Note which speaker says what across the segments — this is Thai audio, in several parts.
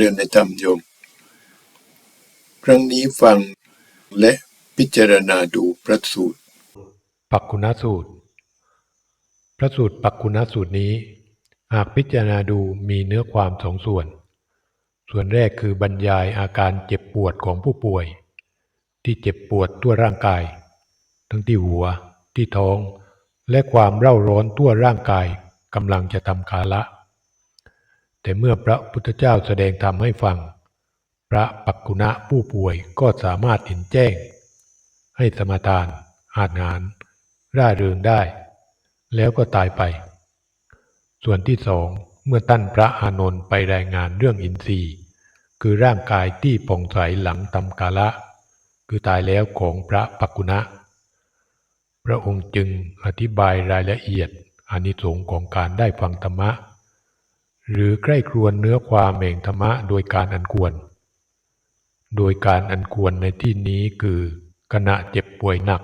Speaker 1: ริญในธรรมโยม ครั้งนี้ฟังและพิจารณาดูพระสูตร
Speaker 2: ปักกุณสูตร พระสูตรปักกุณสูตรนี้ หากพิจารณาดูมีเนื้อความสองส่วน ส่วนแรกคือบรรยายอาการเจ็บปวดของผู้ป่วย ที่เจ็บปวดทั่วร่างกาย ทั้งที่หัว ที่ท้อง และความเร่าร้อนทั่วร่างกายกำลังจะทำกาละ แต่เมื่อพระพุทธเจ้าแสดงธรรมให้ฟัง พระปักกุณะผู้ป่วยก็สามารถเห็นแจ้ง ให้สมาทาน อาจงานร่าเริงได้ แล้วก็ตายไป ส่วนที่สองเมื่อตั้นพระอานนท์ไปรายงานเรื่องอินทรีย์ คือร่างกายที่ผ่องใสหลังทำกาละ คือตายแล้วของพระปักกุณะ พระองค์จึงอธิบายรายละเอียดอานิสงส์ของการได้ฟังธรรมะ หรือใกล้ครวนเนื้อความแห่งธรรมะโดยการอันควร โดยการอันควรในที่นี้คือ ขณะเจ็บป่วยหนัก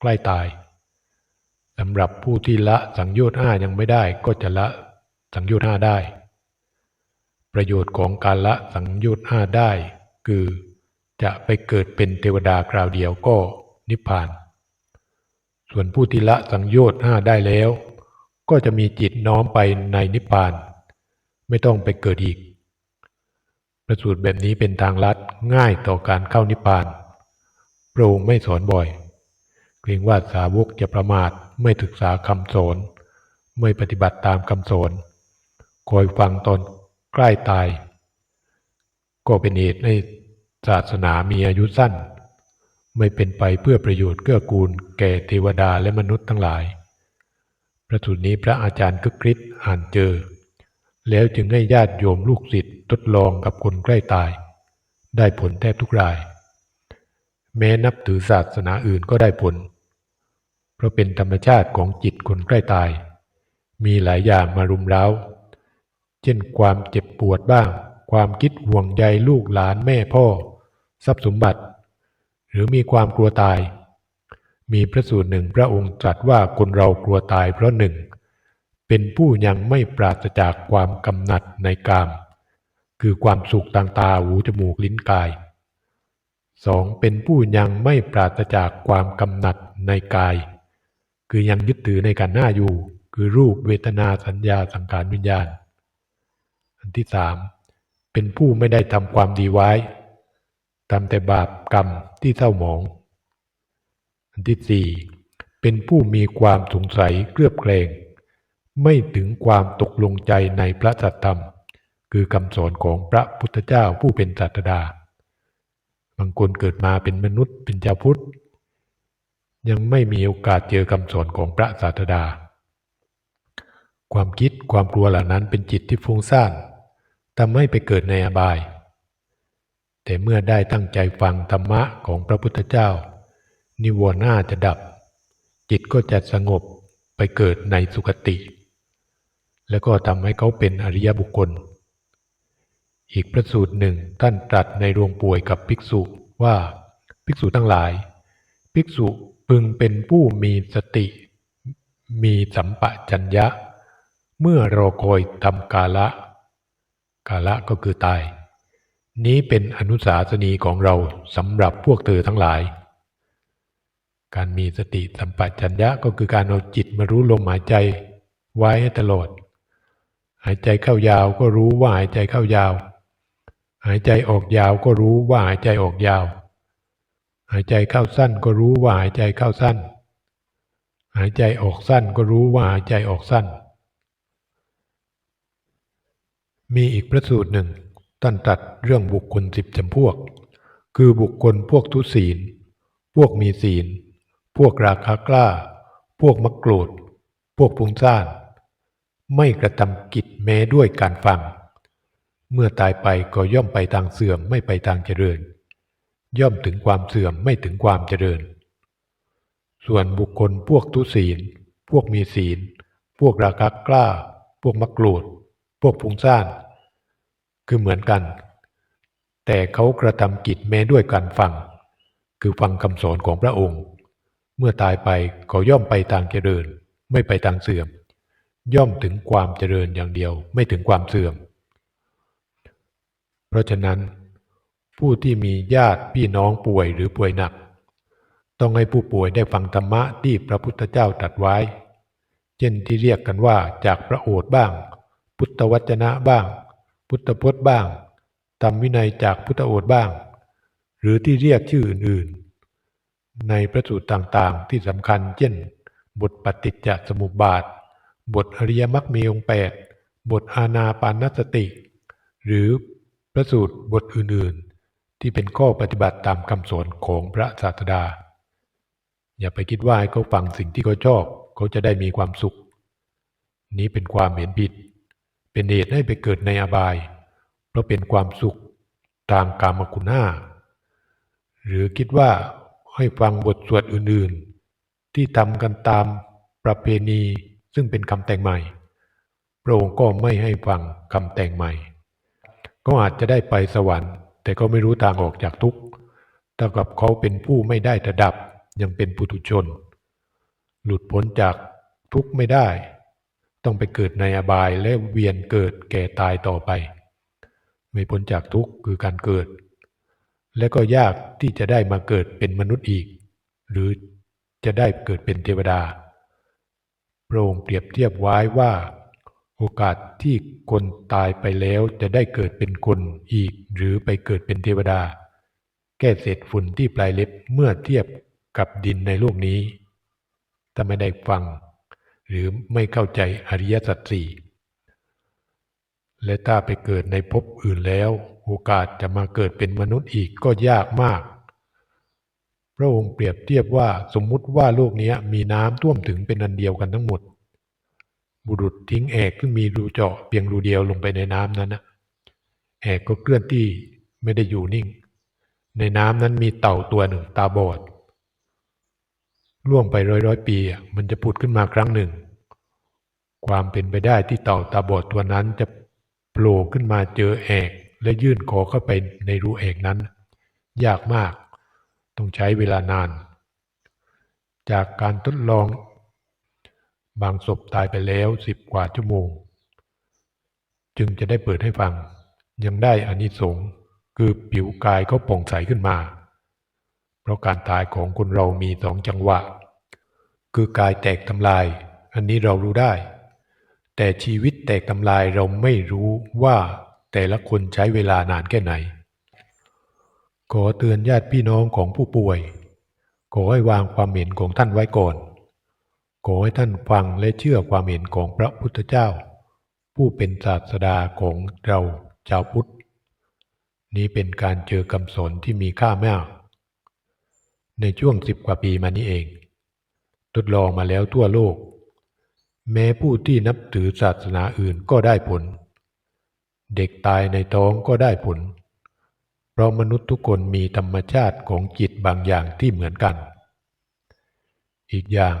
Speaker 2: ใกล้ตายสำหรับผู้ที่ละสังโยชน์ห้ายังไม่ได้ก็จะละสังโยชน์ห้าได้ ประโยชน์ของการละสังโยชน์ห้าได้ คือจะไปเกิดเป็นเทวดาคราวเดียวก็นิพพาน ส่วนผู้ที่ละสังโยชน์ห้าได้แล้ว ก็จะมีจิตน้อมไปในนิพพาน ไม่ต้องไปเกิดอีก ประสูตรแบบนี้เป็นทางลัดง่ายต่อการเข้านิพพานพระองค์ไม่สอนบ่อย เกรงว่าสาวกจะประมาทไม่ศึกษาคำสอน ไม่ปฏิบัติตามคำสอน คอยฟังตอนใกล้ตาย ก็เป็นเหตุให้ศาสนามีอายุสั้น ไม่เป็นไปเพื่อประโยชน์เกื้อกูลแก่เทวดาและมนุษย์ทั้งหลาย พระสูตรนี้พระอาจารย์กึกฤทธิ์อ่านเจอ แล้วจึงให้ญาติโยมลูกศิษย์ทดลองกับคนใกล้ตาย ได้ผลแทบทุกราย แม้นับถือศาสนาอื่นก็ได้ผล เพราะเป็นธรรมชาติของจิตคนใกล้ตาย มีหลายอย่างมารุมเร้า เช่นความเจ็บปวดบ้าง ความคิดห่วงใยลูกหลานแม่พ่อ ทรัพย์สมบัติ หรือมีความกลัวตาย มีพระสูตรหนึ่งพระองค์ตรัสว่าคนเรากลัวตายเพราะหนึ่ง เป็นผู้ยังไม่ปราศจากความกำหนัดในกาม คือความสุขทางตาหูจมูกลิ้นกายสองเป็นผู้ยังไม่ปราศจากความกำหนัดในกาย คือยังยึดถือในการหน้าอยู่ คือรูปเวทนาสัญญาสังขารวิญญาณ อันที่สามเป็นผู้ไม่ได้ทำความดีไว้ทำแต่บาปกรรมที่เศร้าหมอง อันที่สี่เป็นผู้มีความสงสัยเคลือบแคลง ไม่ถึงความตกลงใจในพระสัทธรรม คือคำสอนของพระพุทธเจ้าผู้เป็นศาสดา บางคนเกิดมาเป็นมนุษย์เป็นชาวพุทธ ยังไม่มีโอกาสเจอคำสอนของพระศาสดา ความคิดความกลัวเหล่านั้นเป็นจิตที่ฟุ้งซ่านทำให้ไปเกิดในอบาย แต่เมื่อได้ตั้งใจฟังธรรมะของพระพุทธเจ้า นิวรณ์หน้าจะดับ จิตก็จะสงบไปเกิดในสุคติ แล้วก็ทำให้เขาเป็นอริยบุคคล อีกพระสูตรหนึ่งท่านตรัสในโรงป่วยกับภิกษุว่า ภิกษุทั้งหลาย ภิกษุพึงเป็นผู้มีสติ มีสัมปชัญญะ เมื่อรอคอยทำกาละ กาละก็คือตาย นี้เป็นอนุสาสนีของเราสำหรับพวกเธอทั้งหลาย การมีสติสัมปชัญญะก็คือการเอาจิตมารู้ลมหายใจไว้ให้ตลอด หายใจเข้ายาวก็รู้ว่าหายใจเข้ายาว หายใจออกยาวก็รู้ว่าหายใจออกยาว หายใจเข้าสั้นก็รู้ว่าหายใจเข้าสั้น หายใจออกสั้นก็รู้ว่าหายใจออกสั้น มีอีกพระสูตรหนึ่งท่านตรัสเรื่องบุคคลสิบจำพวก คือบุคคลพวกทุศีล พวกมีศีล พวกราคากล้า พวกมักโกรธ พวกพุงซ่าน ไม่กระทำกิจแม้ด้วยการฟัง เมื่อตายไปก็ย่อมไปทางเสื่อมไม่ไปทางเจริญ ย่อมถึงความเสื่อมไม่ถึงความเจริญ ส่วนบุคคลพวกทุศีล พวกมีศีล พวกราคากล้า พวกมักกรธพวกพุงซ่าน คือเหมือนกัน แต่เขากระทำกิจแม้ด้วยการฟัง คือฟังคำสอนของพระองค์ เมื่อตายไปเขาย่อมไปทางเจริญ ไม่ไปทางเสื่อม ย่อมถึงความเจริญอย่างเดียวไม่ถึงความเสื่อม เพราะฉะนั้น ผู้ที่มีญาติพี่น้องป่วยหรือป่วยหนัก ต้องให้ผู้ป่วยได้ฟังธรรมะที่พระพุทธเจ้าตรัสไว้ เช่นที่เรียกกันว่าจากพระโอษฐ์บ้าง พุทธวจนะบ้าง พุทธพจน์บ้างธรรมวินัยจากพุทธโอษฐ์บ้าง หรือที่เรียกชื่ออื่นๆ ในพระสูตรต่างๆที่สำคัญเช่น บทปฏิจจสมุปบาท บทอริยมรรคมีองค์แปดบทอานาปานสติ หรือพระสูตรบทอื่นๆ ที่เป็นข้อปฏิบัติตามคำสอนของพระศาสดา อย่าไปคิดว่าให้เขาฟังสิ่งที่เขาชอบ เขาจะได้มีความสุข นี้เป็นความเห็นผิด เป็นเหตุให้ไปเกิดในอบาย เพราะเป็นความสุขทางกามคุณห้าหรือคิดว่าให้ฟังบทสวดอื่นๆ ที่ทำกันตามประเพณี ซึ่งเป็นคำแต่งใหม่ พระองค์ก็ไม่ให้ฟังคำแต่งใหม่ ก็อาจจะได้ไปสวรรค์ แต่ก็ไม่รู้ทางออกจากทุกข์เท่ากับเขาเป็นผู้ไม่ได้ระดับยังเป็นปุถุชน หลุดพ้นจากทุกข์ไม่ได้ ต้องไปเกิดในอบายและเวียนเกิดแก่ตายต่อไป ไม่พ้นจากทุกข์คือการเกิด และก็ยากที่จะได้มาเกิดเป็นมนุษย์อีก หรือจะได้เกิดเป็นเทวดา พระองค์เปรียบเทียบไว้ว่า โอกาสที่คนตายไปแล้วจะได้เกิดเป็นคนอีกหรือไปเกิดเป็นเทวดา แก้เศษฝุ่นที่ปลายเล็บเมื่อเทียบกับดินในโลกนี้ ถ้าไม่ได้ฟัง หรือไม่เข้าใจอริยสัจสี่และถ้าไปเกิดในภพอื่นแล้ว โอกาสจะมาเกิดเป็นมนุษย์อีกก็ยากมาก พระองค์เปรียบเทียบว่าสมมุติว่าโลกนี้มีน้ำท่วมถึงเป็นอันเดียวกันทั้งหมด บุรุษทิ้งแอกซึ่งมีรูเจาะเพียงรูเดียวลงไปในน้ำนั้นนะแอกก็เคลื่อนที่ไม่ได้อยู่นิ่ง ในน้ำนั้นมีเต่าตัวหนึ่งตาบอดล่วงไปร้อยร้อยปี มันจะผุดขึ้นมาครั้งหนึ่ง ความเป็นไปได้ที่เต่าตาบอดตัวนั้นจะโผล่ขึ้นมาเจอแอกและยื่นคอเข้าไปในรูแอกนั้น ยากมาก ต้องใช้เวลานาน จากการทดลอง บางศพตายไปแล้วสิบกว่าชั่วโมง จึงจะได้เปิดให้ฟัง ยังได้อานิสงส์คือผิวกายเขาผ่องใสขึ้นมา เพราะการตายของคนเรามีสองจังหวะ คือกายแตกทำลาย อันนี้เรารู้ได้ แต่ชีวิตแตกทำลายเราไม่รู้ว่าแต่ละคนใช้เวลานานแค่ไหน ขอเตือนญาติพี่น้องของผู้ป่วย ขอให้วางความเห็นของท่านไว้ก่อน ขอให้ท่านฟังและเชื่อความเห็นของพระพุทธเจ้า ผู้เป็นศาสดาของเราชาวพุทธ นี้เป็นการเจอคำสอนที่มีค่ามาก ในช่วงสิบกว่าปีมานี้เอง ทดลองมาแล้วทั่วโลก แม้ผู้ที่นับถือศาสนาอื่นก็ได้ผล เด็กตายในท้องก็ได้ผล เพราะมนุษย์ทุกคนมีธรรมชาติของจิตบางอย่างที่เหมือนกัน อีกอย่าง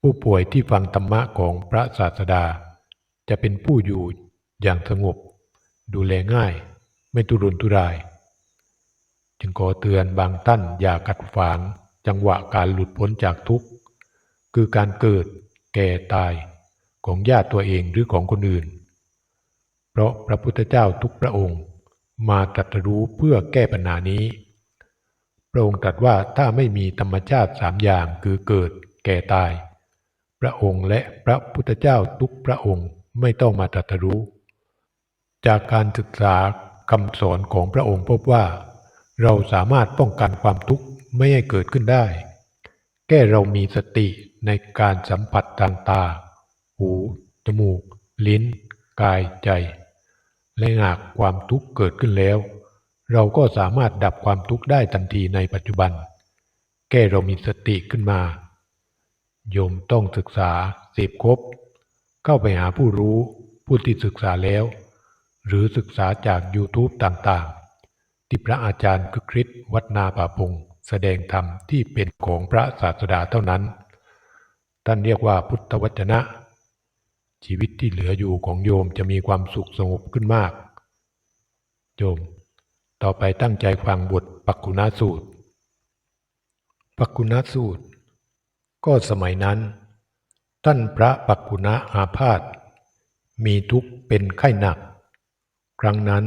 Speaker 2: ผู้ป่วยที่ฟังธรรมะของพระศาสดา จะเป็นผู้อยู่อย่างสงบ ดูแลง่าย ไม่ทุรนทุราย จึงขอเตือนบางท่านอย่ากัดฝางจังหวะการหลุดพ้นจากทุกข์ คือการเกิดแก่ตายของญาติตัวเองหรือของคนอื่น เพราะพระพุทธเจ้าทุกพระองค์ มาตรัสรู้เพื่อแก้ปัญหานี้ พระองค์ตรัสว่าถ้าไม่มีธรรมชาติสามอย่างคือเกิดแก่ตาย พระองค์และพระพุทธเจ้าทุกพระองค์ไม่ต้องมาตรัสรู้ จากการศึกษาคำสอนของพระองค์พบว่า เราสามารถป้องกันความทุกข์ไม่ให้เกิดขึ้นได้ แค่เรามีสติในการสัมผัสทางตา หู จมูก ลิ้น กายใจ และหากความทุกข์เกิดขึ้นแล้ว เราก็สามารถดับความทุกข์ได้ทันทีในปัจจุบัน แค่เรามีสติขึ้นมา โยมต้องศึกษาเสพครบเข้าไปหาผู้รู้ผู้ที่ศึกษาแล้ว หรือศึกษาจาก YouTube ต่างๆ ที่พระอาจารย์คึกฤทธิ์วัดนาป่าพงแสดงธรรมที่เป็นของพระศาสดาเท่านั้น ท่านเรียกว่าพุทธวจนะ ชีวิตที่เหลืออยู่ของโยมจะมีความสุขสงบขึ้นมาก โยม ต่อไปตั้งใจฟังบทปักกุณาสูตร ปักกุณาสูตร ก็สมัยนั้น ท่านพระปักกุณะอาพาธมีทุกข์เป็นไข้หนัก ครั้งนั้น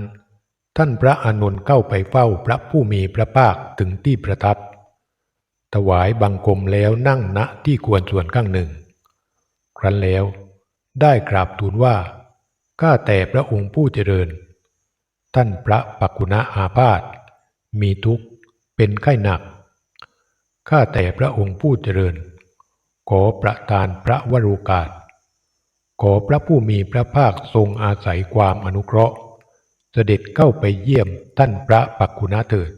Speaker 2: ท่านพระอานนท์เข้าไปเฝ้าพระผู้มีพระภาคถึงที่ประทับ ถวายบังคมแล้วนั่งณที่ควรส่วนข้างหนึ่ง ครั้นแล้ว ได้กราบทูลว่า ข้าแต่พระองค์ผู้เจริญ ท่านพระปักกุณะอาพาธมีทุกข์เป็นไข้หนัก ข้าแต่พระองค์ผู้เจริญ ขอประทานพระวโรกาส ขอพระผู้มีพระภาคทรงอาศัยความอนุเคราะห์ เสด็จเข้าไปเยี่ยมท่านพระปักกุณะเถิด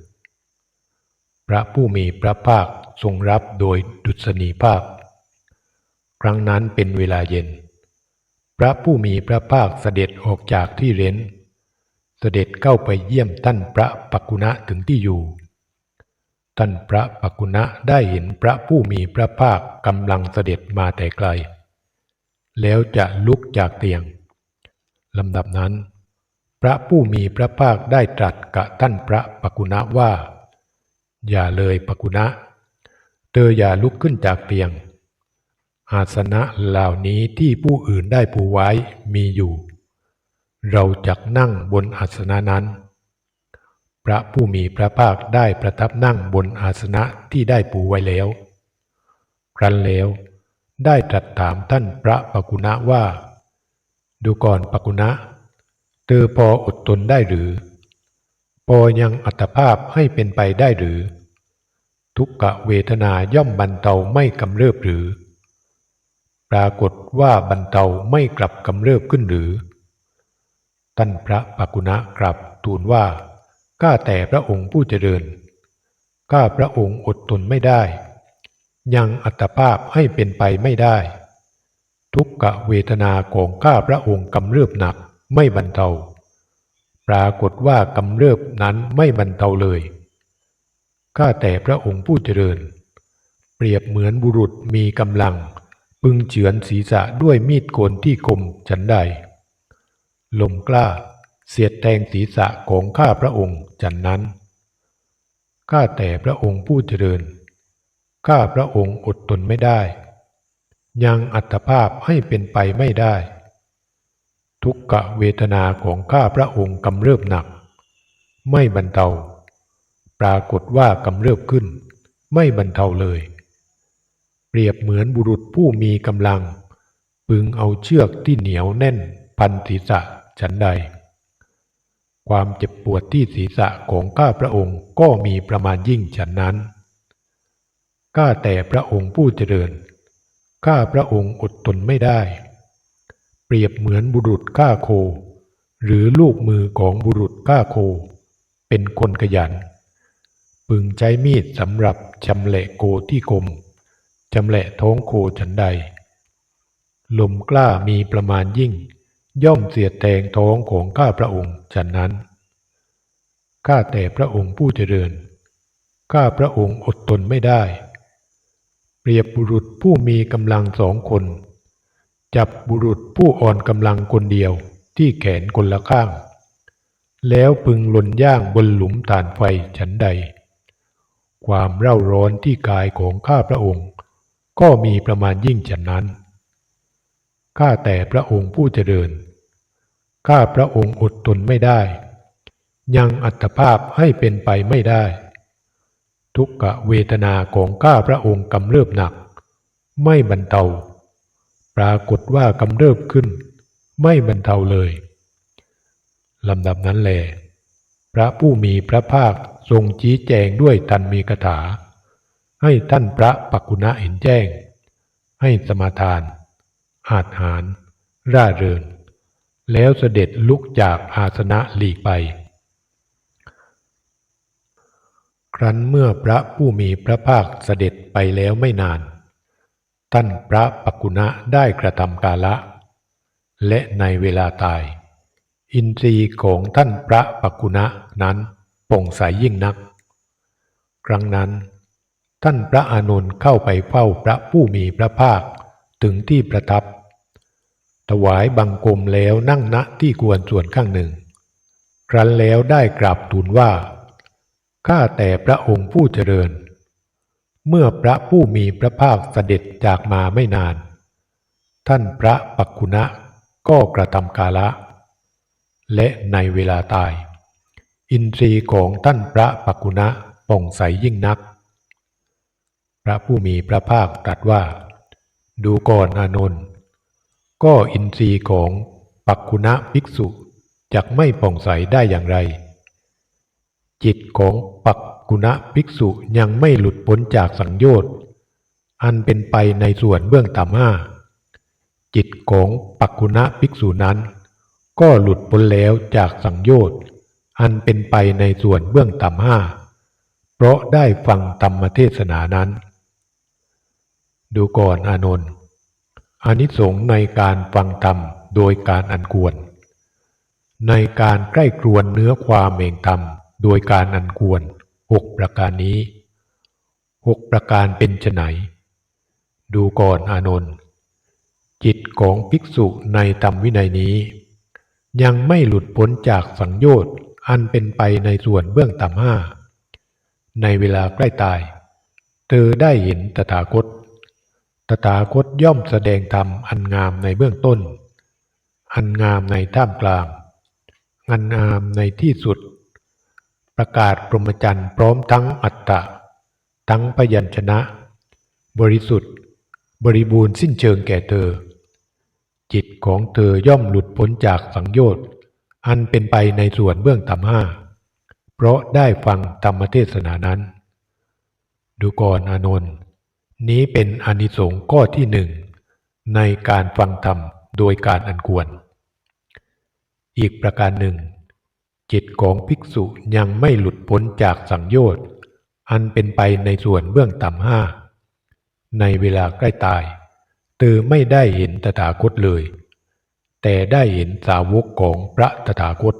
Speaker 2: พระผู้มีพระภาคทรงรับโดยดุษณีภาพ ครั้งนั้นเป็นเวลาเย็น พระผู้มีพระภาคเสด็จออกจากที่เร้น เสด็จเข้าไปเยี่ยมท่านพระปักกุณะถึงที่อยู่ ท่านพระปักกุณะได้เห็นพระผู้มีพระภาคกำลังเสด็จมาแต่ไกล แล้วจะลุกจากเตียงลำดับนั้น พระผู้มีพระภาคได้ตรัสกับท่านพระปักกุณะว่า อย่าเลยปักกุณะเธออย่าลุกขึ้นจากเตียง อาสนะเหล่านี้ที่ผู้อื่นได้ปูไว้มีอยู่ เราจักนั่งบนอาสนะนั้น พระผู้มีพระภาคได้ประทับนั่งบนอาสนะที่ได้ปูไว้แล้ว ครั้นแล้วได้ตรัสถามท่านพระปกุณะว่า ดูก่อนปกุณะ เธอพออดทนได้หรือ พอยังอัตภาพให้เป็นไปได้หรือ ทุกขเวทนาย่อมบรรเทาไม่กำเริบหรือ ปรากฏว่าบรรเทาไม่กลับกำเริบขึ้นหรือ ท่านพระปกุณะกลับทูลว่า ข้าแต่พระองค์ผู้เจริญ ข้าพระองค์อดทนไม่ได้ ยังอัตภาพให้เป็นไปไม่ได้ ทุกขเวทนาของข้าพระองค์กำเริบหนักไม่บรรเทา ปรากฏว่ากำเริบนั้นไม่บรรเทาเลยข้าแต่พระองค์ผู้เจริญ เปรียบเหมือนบุรุษมีกำลัง พึงเฉือนศีรษะด้วยมีดโกนที่คมฉันใด ลมกล้า เสียดแทงศีรษะของข้าพระองค์ฉันนั้น ข้าแต่พระองค์ผู้เจริญ ข้าพระองค์อดทนไม่ได้ ยังอัตภาพให้เป็นไปไม่ได้ ทุกขเวทนาของข้าพระองค์กำเริบหนัก ไม่บรรเทา ปรากฏว่ากำเริบขึ้น ไม่บรรเทาเลย เปรียบเหมือนบุรุษผู้มีกำลัง พึงเอาเชือกที่เหนียวแน่นพันศีรษะฉันใด ความเจ็บปวดที่ศีรษะของข้าพระองค์ก็มีประมาณยิ่งฉันนั้น ข้าแต่พระองค์ผู้เจริญ ข้าพระองค์อดทนไม่ได้ เปรียบเหมือนบุรุษฆ่าโค หรือลูกมือของบุรุษฆ่าโค เป็นคนขยัน พึงใช้มีดสำหรับชำแหละโคที่คม ชำแหละท้องโคฉันใด ลมกล้ามีประมาณยิ่ง ย่อมเสียดแทงท้องของข้าพระองค์ฉันนั้น ข้าแต่พระองค์ผู้เจริญ ข้าพระองค์อดทนไม่ได้ เปรียบบุรุษผู้มีกำลังสองคน จับบุรุษผู้อ่อนกำลังคนเดียวที่แขนคนละข้าง แล้วพึงหล่นย่างบนหลุมฐานไฟฉันใด ความเร่าร้อนที่กายของข้าพระองค์ ก็มีประมาณยิ่งฉันนั้น ข้าแต่พระองค์ผู้เจริญ ข้าพระองค์อดทนไม่ได้ ยังอัตภาพให้เป็นไปไม่ได้ ทุกขเวทนาของข้าพระองค์กำเริบหนัก ไม่บรรเทา ปรากฏว่ากำเริบขึ้น ไม่บรรเทาเลยลำดับนั้นแล พระผู้มีพระภาคทรงชี้แจงด้วยตันมีคาถา ให้ท่านพระปักกุณะเห็นแจ้ง ให้สมาทาน อาจหาร ร่าเริง แล้วเสด็จลุกจากอาสนะหลีกไป ครั้นเมื่อพระผู้มีพระภาคเสด็จไปแล้วไม่นาน ท่านพระปักกุณะได้กระทำกาละ และในเวลาตาย อินทรีย์ของท่านพระปักกุณะนั้นป่องใสยิ่งนัก ครั้งนั้น ท่านพระอานนท์เข้าไปเฝ้าพระผู้มีพระภาคถึงที่ประทับ ถวายบังคมแล้วนั่งณที่ควรส่วนข้างหนึ่ง ครั้นแล้วได้กราบทูลว่า ข้าแต่พระองค์ผู้เจริญ เมื่อพระผู้มีพระภาคเสด็จจากมาไม่นาน ท่านพระปักคุณะก็กระทำกาละ และในเวลาตาย อินทรีย์ของท่านพระปักกุณะป่องใสยิ่งนัก พระผู้มีพระภาคตรัสว่า ดูก่อนอานนท์ก็อินทรีย์ของปักกุณะภิกษุจักไม่ป่องใสได้อย่างไร จิตของปักกุณะภิกษุยังไม่หลุดพ้นจากสังโยชน์อันเป็นไปในส่วนเบื้องต่ำห้าจิตของปักกุณะภิกษุนั้น ก็หลุดพ้นแล้วจากสังโยชน์อันเป็นไปในส่วนเบื้องต่ำห้าเพราะได้ฟังธรรมเทศนานั้น ดูก่อนอานนท์อานิสงส์ในการฟังธรรมโดยการอันควร ในการใกล้ครวนเนื้อความเมงธรรมโดยการอันควรหกประการนี้หกประการเป็นไฉนดูก่อนอานนท์จิตของภิกษุในธรรมวินัยนี้ ยังไม่หลุดพ้นจากสังโยชน์อันเป็นไปในส่วนเบื้องต่ำห้าในเวลาใกล้ตาย เธอได้เห็นตถาคต ตถาคตย่อมแสดงธรรมอันงามในเบื้องต้น อันงามในท่ามกลาง อันงามในที่สุด ประกาศพรมจรรย์พร้อมทั้งอัตตะ ทั้งพยัญชนะ บริสุทธิ์ บริบูรณ์สิ้นเชิงแก่เธอ จิตของเธอย่อมหลุดพ้นจากสังโยชน์ อันเป็นไปในส่วนเบื้องต่ำห้า เพราะได้ฟังธรรมเทศนานั้น ดูก่อนอานนท์ นี้เป็นอนิสงส์ข้อที่หนึ่งในการฟังธรรมโดยการอันควร อีกประการหนึ่ง จิตของภิกษุยังไม่หลุดพ้นจากสังโยชน์ อันเป็นไปในส่วนเบื้องต่ำห้า ในเวลาใกล้ตาย เธอไม่ได้เห็นตถาคตเลย แต่ได้เห็นสาวกของพระตถาคต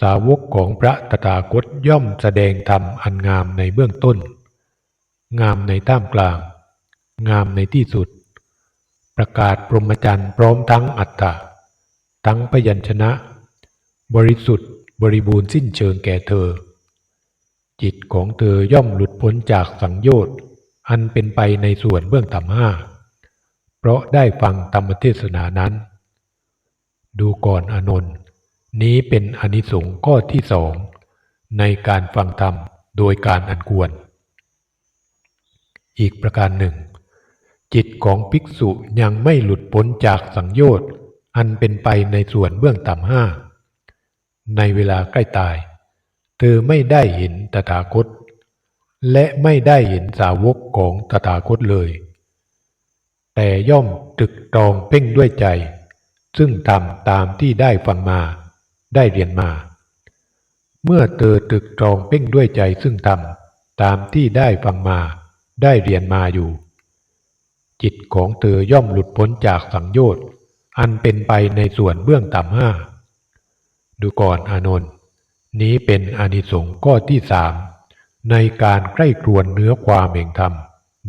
Speaker 2: สาวกของพระตถาคตย่อมแสดงธรรมอันงามในเบื้องต้น งามในท่ามกลาง งามในที่สุด ประกาศพรหมจรรย์พร้อมทั้งอัตตะทั้งพยัญชนะ บริสุทธิ์บริบูรณ์สิ้นเชิงแก่เธอ จิตของเธอย่อมหลุดพ้นจากสังโยชน์ อันเป็นไปในส่วนเบื้องต่ำห้า เพราะได้ฟังธรรมเทศนานั้น ดูก่อนอนนท์นี้เป็นอนิสงส์ข้อที่สองในการฟังธรรมโดยการอันควร อีกประการหนึ่ง จิตของภิกษุยังไม่หลุดพ้นจากสังโยชน์อันเป็นไปในส่วนเบื้องต่ำห้า ในเวลาใกล้ตาย เธอไม่ได้เห็นตถาคต และไม่ได้เห็นสาวกของตถาคตเลย แต่ย่อมตรึกตรองเพ่งด้วยใจ ซึ่งทำตามที่ได้ฟังมาได้เรียนมา เมื่อเธอตรึกตรองเพ่งด้วยใจซึ่งทำตามที่ได้ฟังมา ได้เรียนมาอยู่ จิตของเธอย่อมหลุดพ้นจากสังโยชน์ อันเป็นไปในส่วนเบื้องต่ำห้า ดูก่อนอานนท์นี้เป็นอนิสงส์ข้อที่สามในการใกล้ครวนเนื้อความแห่งธรรม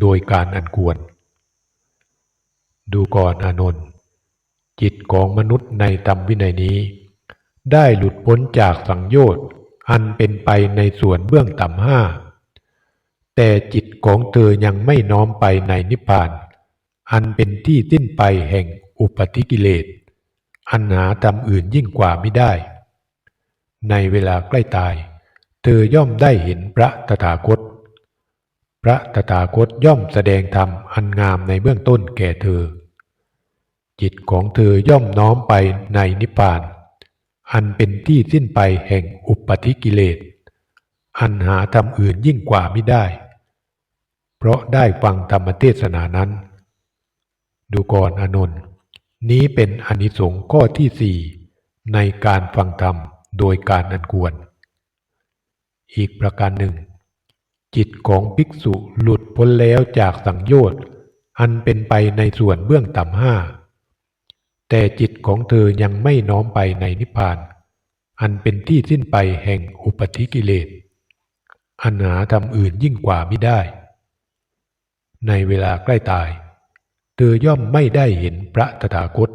Speaker 2: โดยการอันควร ดูก่อนอานนท์จิตของมนุษย์ในธรรมวินัยนี้ ได้หลุดพ้นจากสังโยชน์ อันเป็นไปในส่วนเบื้องต่ำห้า แต่จิตของเธอยังไม่น้อมไปในนิพพาน อันเป็นที่สิ้นไปแห่งอุปธิกิเลส อันหาธรรมอื่นยิ่งกว่าไม่ได้ ในเวลาใกล้ตาย เธอย่อมได้เห็นพระตถาคต พระตถาคตย่อมแสดงธรรมอันงามในเบื้องต้นแก่เธอ จิตของเธอย่อมน้อมไปในนิพพาน อันเป็นที่สิ้นไปแห่งอุปธิกิเลส อันหาธรรมอื่นยิ่งกว่าไม่ได้ เพราะได้ฟังธรรมเทศนานั้น ดูก่อนอนนท์นี้เป็นอนิสงส์ข้อที่สี่ในการฟังธรรมโดยการอันควร อีกประการหนึ่ง จิตของภิกษุหลุดพ้นแล้วจากสังโยชน์อันเป็นไปในส่วนเบื้องต่ำห้าแต่จิตของเธอยังไม่น้อมไปในนิพพาน อันเป็นที่สิ้นไปแห่งอุปธิกิเลสอันหาธรรมอื่นยิ่งกว่าไม่ได้ ในเวลาใกล้ตาย เธอย่อมไม่ได้เห็นพระตถาคต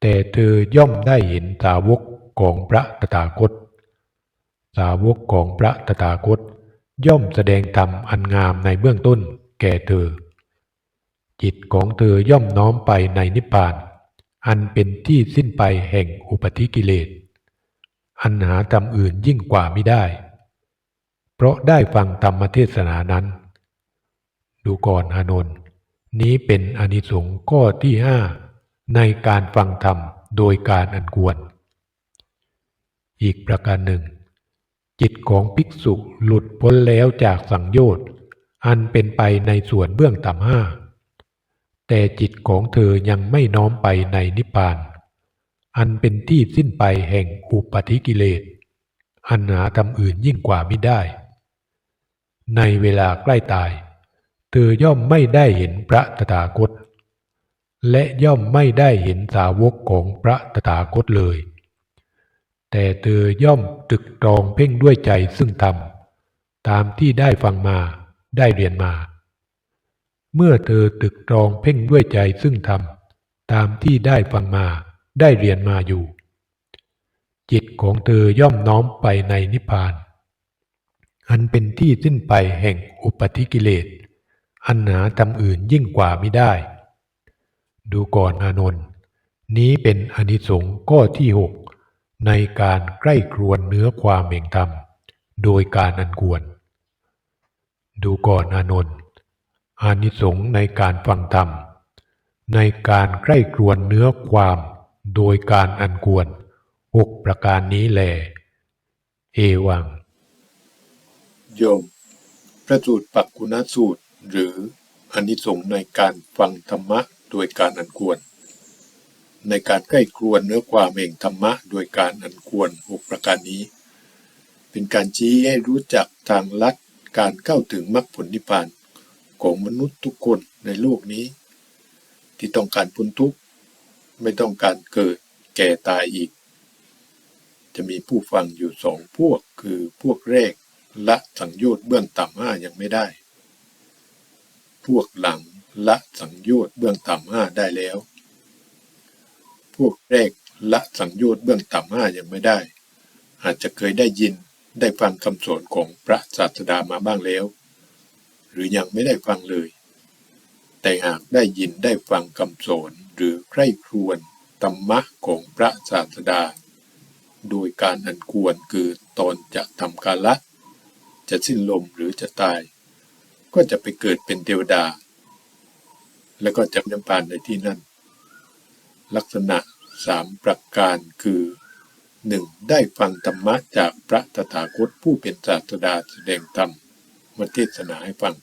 Speaker 2: แต่เธอย่อมได้เห็นสาวกของพระตถาคต สาวกของพระตถาคต ย่อมแสดงธรรมอันงามในเบื้องต้นแก่เธอ จิตของเธอย่อมน้อมไปในนิพพาน อันเป็นที่สิ้นไปแห่งอุปธิกิเลส อันหาธรรมอื่นยิ่งกว่าไม่ได้ เพราะได้ฟังธรรมเทศนานั้น ดูก่อนอานนท์นี้เป็นอนิสงส์ข้อที่ห้าในการฟังธรรมโดยการอันควร อีกประการหนึ่ง จิตของภิกษุหลุดพ้นแล้วจากสังโยชน์ อันเป็นไปในส่วนเบื้องต่ำห้า แต่จิตของเธอยังไม่น้อมไปในนิพพาน อันเป็นที่สิ้นไปแห่งอุปธิกิเลส อันหาธรรมอื่นยิ่งกว่าไม่ได้ ในเวลาใกล้ตาย เธอย่อมไม่ได้เห็นพระตถาคต และย่อมไม่ได้เห็นสาวกของพระตถาคตเลย แต่เธอย่อมตรึกตรองเพ่งด้วยใจซึ่งธรรมตามที่ได้ฟังมาได้เรียนมา เมื่อเธอตรึกตรองเพ่งด้วยใจซึ่งธรรมตามที่ได้ฟังมาได้เรียนมาอยู่ จิตของเธอย่อมน้อมไปในนิพพาน อันเป็นที่สิ้นไปแห่งอุปธิกิเลส อันหาธรรมอื่นยิ่งกว่าไม่ได้ ดูก่อนอานนท์นี้เป็นอนิสงส์ข้อที่หกในการใกล้ครวนเนื้อความแห่งธรรม โดยการอันควร ดูก่อนอานนท์อานิสงส์ในการฟังธรรม ในการใกล้ครวนเนื้อความ โดยการอันควรหกประการนี้แล เอวัง
Speaker 1: โยม พระสูตรปักกุณสูตร หรืออานิสงส์ในการฟังธรรมะโดยการอันควร ในการใกล้ครวนเนื้อความเองธรรมะโดยการอันควรหกประการนี้ เป็นการชี้ให้รู้จักทางลัดการเข้าถึงมรรคผลนิพพานของมนุษย์ทุกคนในโลกนี้ ที่ต้องการพ้นทุกข์ไม่ต้องการเกิดแก่ตายอีก จะมีผู้ฟังอยู่สองพวกคือพวกแรกละสังโยชน์เบื้องต่ำห้ายังไม่ได้ พวกหลังละสังโยชน์เบื้องต่ำห้าได้แล้ว พวกแรกละสังโยชน์เบื้องต่ำห้ายังไม่ได้ อาจจะเคยได้ยินได้ฟังคำสอนของพระศาสดามาบ้างแล้ว หรือยังไม่ได้ฟังเลย แต่หากได้ยินได้ฟังคำสอนหรือใคร่ครวญธรรมะของพระศาสดา โดยการอันควรคือตอนจะทำกาละ จะสิ้นลมหรือจะตาย ก็จะไปเกิดเป็นเทวดา แล้วก็จะนิพพานในที่นั่น ลักษณะสามประการคือหนึ่งได้ฟังธรรมะจากพระตถาคตผู้เป็นศาสดาแสดงธรรมมาเทศนาให้ฟัง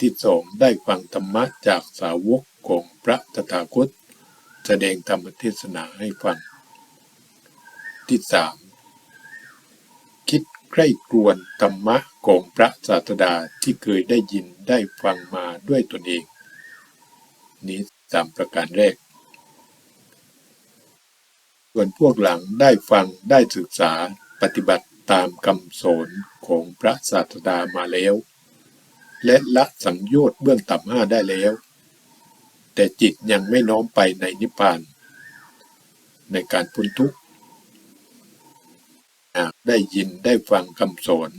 Speaker 1: ที่สองได้ฟังธรรมะจากสาวกของพระตถาคต แสดงธรรมเทศนาให้ฟัง ที่สามคิด ใคร่ครวญธรรมะของพระศาสดาที่เคยได้ยินได้ฟังมาด้วยตนเอง นี้สามประการแรก ส่วนพวกหลังได้ฟังได้ศึกษาปฏิบัติตามคำสอนของพระศาสดามาแล้ว และละสังโยชน์เบื้องต่ำห้าได้แล้ว แต่จิตยังไม่น้อมไปในนิพพาน ในการพ้นทุกข์ หากได้ยินได้ฟังคำสอน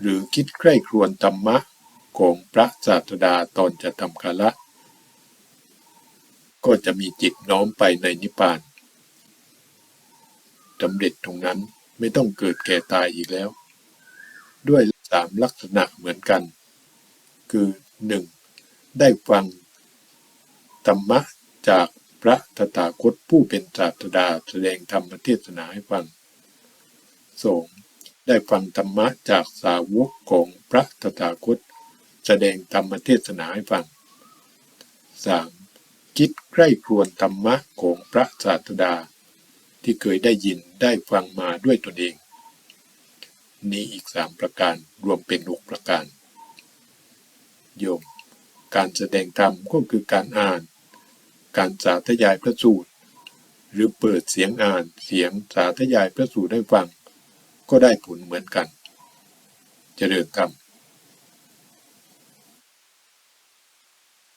Speaker 1: หรือคิดใคร่ครวญธรรมะของพระศาสดาตอนจะทำกาละ ก็จะมีจิตน้อมไปในนิพพานสำเร็จตรงนั้นไม่ต้องเกิดแก่ตายอีกแล้ว ด้วยสามลักษณะเหมือนกัน คือหนึ่งได้ฟังธรรมะจากพระตถาคตผู้เป็นศาสดาแสดงธรรมเทศนาให้ฟัง สองได้ฟังธรรมะจากสาวกของพระตถาคต แสดงธรรมเทศนาให้ฟังสามคิดใกล้ครวญธรรมะของพระศาสดา ที่เคยได้ยินได้ฟังมาด้วยตนเอง นี้อีกสามประการรวมเป็นหกประการ โยม การแสดงธรรมก็คือการอ่าน การสาธยายพระสูตร หรือเปิดเสียงอ่านเสียงสาธยายพระสูตรให้ฟัง ก็ได้ผลเหมือนกัน เจริญธรรม